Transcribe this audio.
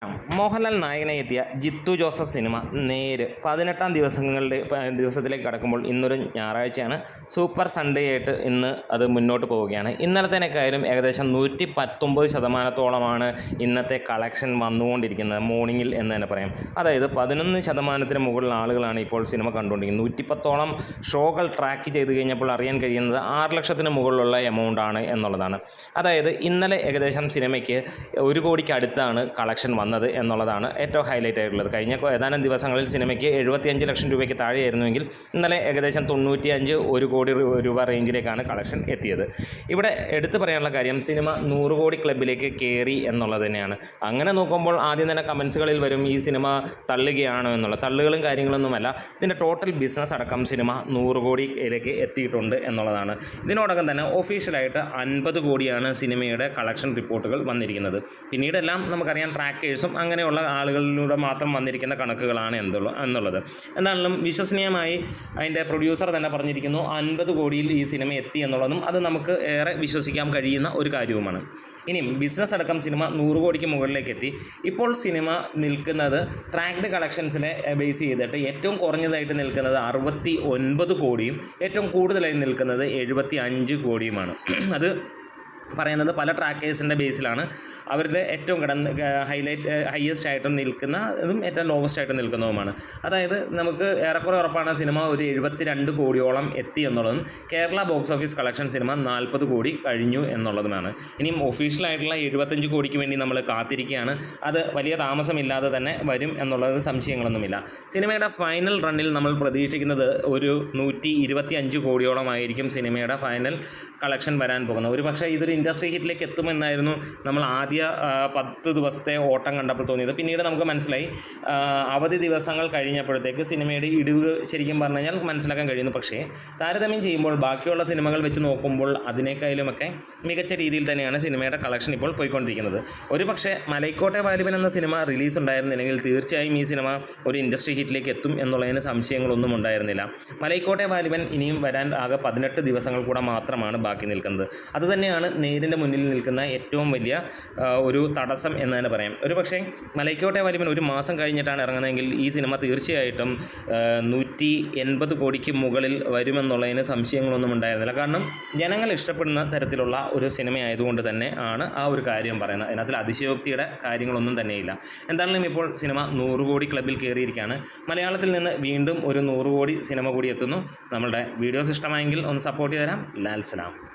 down. Mohanlal നായകനായി എത്തിയ Jithu Joseph cinema നേര് പതിനെട്ടാം ദിവസങ്ങളുടെ ദിവസത്തിലേക്ക് കടക്കുമ്പോൾ ഇന്നൊരു ഞായറാഴ്ചയാണ്. സൂപ്പർ സൺഡേ ആയിട്ട് ഇന്ന് അത് മുന്നോട്ട് പോവുകയാണ്. ഇന്നലത്തേനേക്കായാലും ഏകദേശം നൂറ്റി പത്തൊമ്പത് ശതമാനത്തോളമാണ് ഇന്നത്തെ കളക്ഷൻ വന്നുകൊണ്ടിരിക്കുന്നത്. മോർണിംഗിൽ എന്ന് തന്നെ പറയാം. അതായത് പതിനൊന്ന് ശതമാനത്തിന് മുകളിൽ ആളുകളാണ് ഇപ്പോൾ സിനിമ കണ്ടുകൊണ്ടിരിക്കുന്നത്. നൂറ്റിപ്പത്തോളം ഷോകൾ ട്രാക്ക് ചെയ്ത് കഴിഞ്ഞപ്പോൾ അറിയാൻ കഴിയുന്നത് ആറ് ലക്ഷത്തിന് മുകളിലുള്ള എമൗണ്ട് ആണ് എന്നുള്ളതാണ്. അതായത് ഇന്നലെ ഏകദേശം സിനിമയ്ക്ക് ഒരു കോടിക്ക് അടുത്താണ് കളക്ഷൻ വന്നത് എന്നുള്ളതാണ് ഏറ്റവും ഹൈലൈറ്റ് ആയിട്ടുള്ളത്. കഴിഞ്ഞ ഏതാനും ദിവസങ്ങളിൽ സിനിമയ്ക്ക് എഴുപത്തിയഞ്ച് ലക്ഷം രൂപയ്ക്ക് താഴെയായിരുന്നുവെങ്കിൽ ഇന്നലെ ഏകദേശം തൊണ്ണൂറ്റിയഞ്ച് ഒരു കോടി രൂപ റേഞ്ചിലേക്കാണ് കളക്ഷൻ എത്തിയത്. ഇവിടെ എടുത്തു പറയാനുള്ള കാര്യം സിനിമ നൂറ് കോടി ക്ലബിലേക്ക് കയറി എന്നുള്ളത് തന്നെയാണ്. അങ്ങനെ നോക്കുമ്പോൾ ആദ്യം തന്നെ കമൻസുകളിൽ വരും ഈ സിനിമ തള്ളുകയാണോ എന്നുള്ള തള്ളുകളും കാര്യങ്ങളൊന്നുമല്ല ഇതിന്റെ ടോട്ടൽ ബിസിനസ് അടക്കം സിനിമ നൂറ് കോടിയിലേക്ക് എത്തിയിട്ടുണ്ട് എന്നുള്ളതാണ്. ഇതിനോടകം തന്നെ ഒഫീഷ്യലായിട്ട് അൻപത് കോടിയാണ് സിനിമയുടെ കളക്ഷൻ റിപ്പോർട്ടുകൾ വന്നിരിക്കുന്നത്. പിന്നീടെല്ലാം നമുക്കറിയാം ട്രാക്കേഴ്സും അങ്ങനെയുള്ള ആളുകളിലൂടെ മാത്രം വന്നിരിക്കുന്ന കണക്കുകളാണ് എന്തുള്ള എന്നുള്ളത്. എന്താണെങ്കിലും വിശ്വസനീയമായി അതിന്റെ പ്രൊഡ്യൂസർ തന്നെ പറഞ്ഞിരിക്കുന്നു അൻപത് കോടിയിൽ ഈ സിനിമ എത്തി എന്നുള്ളതും അത് നമുക്ക് ഏറെ വിശ്വസിക്കാൻ കഴിയുന്ന ഒരു കാര്യവുമാണ്. ഇനിയും ബിസിനസ് അടക്കം സിനിമ നൂറ് കോടിക്ക് മുകളിലേക്ക് എത്തി. ഇപ്പോൾ സിനിമ നിൽക്കുന്നത് ട്രാക്ഡ് കളക്ഷൻസിനെ ബേസ് ചെയ്തിട്ട് ഏറ്റവും കുറഞ്ഞതായിട്ട് നിൽക്കുന്നത് അറുപത്തി ഒൻപത് കോടിയും ഏറ്റവും കൂടുതലായി നിൽക്കുന്നത് എഴുപത്തി അഞ്ച് കോടിയുമാണ്. അത് പറയുന്നത് പല ട്രാക്കേഴ്സിന്റെ ബേസിലാണ് അവരുടെ ഏറ്റവും കിടന്ന് ഹൈലൈറ്റ് ഹയസ്റ്റ് ആയിട്ടും നിൽക്കുന്ന ഇതും ഏറ്റവും ലോവസ്റ്റ് ആയിട്ട് നിൽക്കുന്നതുമാണ്. അതായത് നമുക്ക് ഏറെക്കുറെ ഉറപ്പാണ് സിനിമ ഒരു എഴുപത്തി രണ്ട് കോടിയോളം എത്തി എന്നുള്ളതും Kerala box office collection cinema നാൽപ്പത് കോടി കഴിഞ്ഞു എന്നുള്ളതുമാണ്. ഇനിയും ഒഫീഷ്യലായിട്ടുള്ള എഴുപത്തഞ്ച് കോടിക്ക് വേണ്ടി നമ്മൾ കാത്തിരിക്കുകയാണ്. അത് വലിയ താമസമില്ലാതെ തന്നെ വരും എന്നുള്ളത് സംശയങ്ങളൊന്നുമില്ല. സിനിമയുടെ ഫൈനൽ റണ്ണിൽ നമ്മൾ പ്രതീക്ഷിക്കുന്നത് ഒരു നൂറ്റി ഇരുപത്തി അഞ്ച് കോടിയോളമായിരിക്കും സിനിമയുടെ ഫൈനൽ കളക്ഷൻ വരാൻ പോകുന്നത്. ഒരു പക്ഷേ ഇതൊരു ഇൻഡസ്ട്രി ഹിറ്റിലേക്ക് എത്തുമെന്നായിരുന്നു നമ്മൾ ആദ്യ പത്ത് ദിവസത്തെ ഓട്ടം കണ്ടപ്പോൾ തോന്നിയത്. പിന്നീട് നമുക്ക് മനസ്സിലായി അവധി ദിവസങ്ങൾ കഴിഞ്ഞപ്പോഴത്തേക്ക് സിനിമയുടെ ഇടിവ് ശരിക്കും പറഞ്ഞു കഴിഞ്ഞാൽ മനസ്സിലാക്കാൻ കഴിയുന്നു. പക്ഷേ താരതമ്യം ചെയ്യുമ്പോൾ ബാക്കിയുള്ള സിനിമകൾ വെച്ച് നോക്കുമ്പോൾ അതിനേക്കാളുമൊക്കെ മികച്ച രീതിയിൽ തന്നെയാണ് സിനിമയുടെ കളക്ഷൻ ഇപ്പോൾ പോയിക്കൊണ്ടിരിക്കുന്നത്. ഒരു പക്ഷേ മലൈക്കോട്ടെ വാലിബൻ എന്ന സിനിമ റിലീസ് ഉണ്ടായിരുന്നില്ലെങ്കിൽ തീർച്ചയായും ഈ സിനിമ ഒരു ഇൻഡസ്ട്രി ഹിറ്റിലേക്ക് എത്തും എന്നുള്ളതിന് സംശയങ്ങളൊന്നും ഉണ്ടായിരുന്നില്ല. മലൈക്കോട്ടെ വാലിബൻ ഇനിയും വരാൻ ആകെ പതിനെട്ട് ദിവസങ്ങൾ കൂടെ മാത്രമാണ് ബാക്കി നിൽക്കുന്നത്. അതുതന്നെയാണ് നേരിന്റെ മുന്നിൽ നിൽക്കുന്ന ഏറ്റവും വലിയ ഒരു തടസ്സം എന്ന് തന്നെ പറയാം. ഒരു പക്ഷേ മലൈക്കോട്ടെ വലിമൻ ഒരു മാസം കഴിഞ്ഞിട്ടാണ് ഇറങ്ങുന്നതെങ്കിൽ ഈ സിനിമ തീർച്ചയായിട്ടും നൂറ്റി എൺപത് കോടിക്ക് മുകളിൽ വരുമെന്നുള്ളതിന് സംശയങ്ങളൊന്നും ഉണ്ടായിരുന്നില്ല. കാരണം ജനങ്ങൾ ഇഷ്ടപ്പെടുന്ന തരത്തിലുള്ള ഒരു സിനിമ ആയതുകൊണ്ട് തന്നെ ആണ് ആ ഒരു കാര്യം പറയുന്നത്. അതിനകത്തിൽ അതിശയോക്തിയുടെ കാര്യങ്ങളൊന്നും തന്നെയില്ല. എന്തായാലും ഇപ്പോൾ സിനിമ നൂറ് കോടി ക്ലബിൽ കയറിയിരിക്കുകയാണ്. മലയാളത്തിൽ നിന്ന് വീണ്ടും ഒരു നൂറ് കോടി സിനിമ കൂടി എത്തുന്നു. നമ്മളുടെ വീഡിയോസ് ഇഷ്ടമായെങ്കിൽ ഒന്ന് സപ്പോർട്ട് ചെയ്ത് തരാം. ലാൽ സലാം.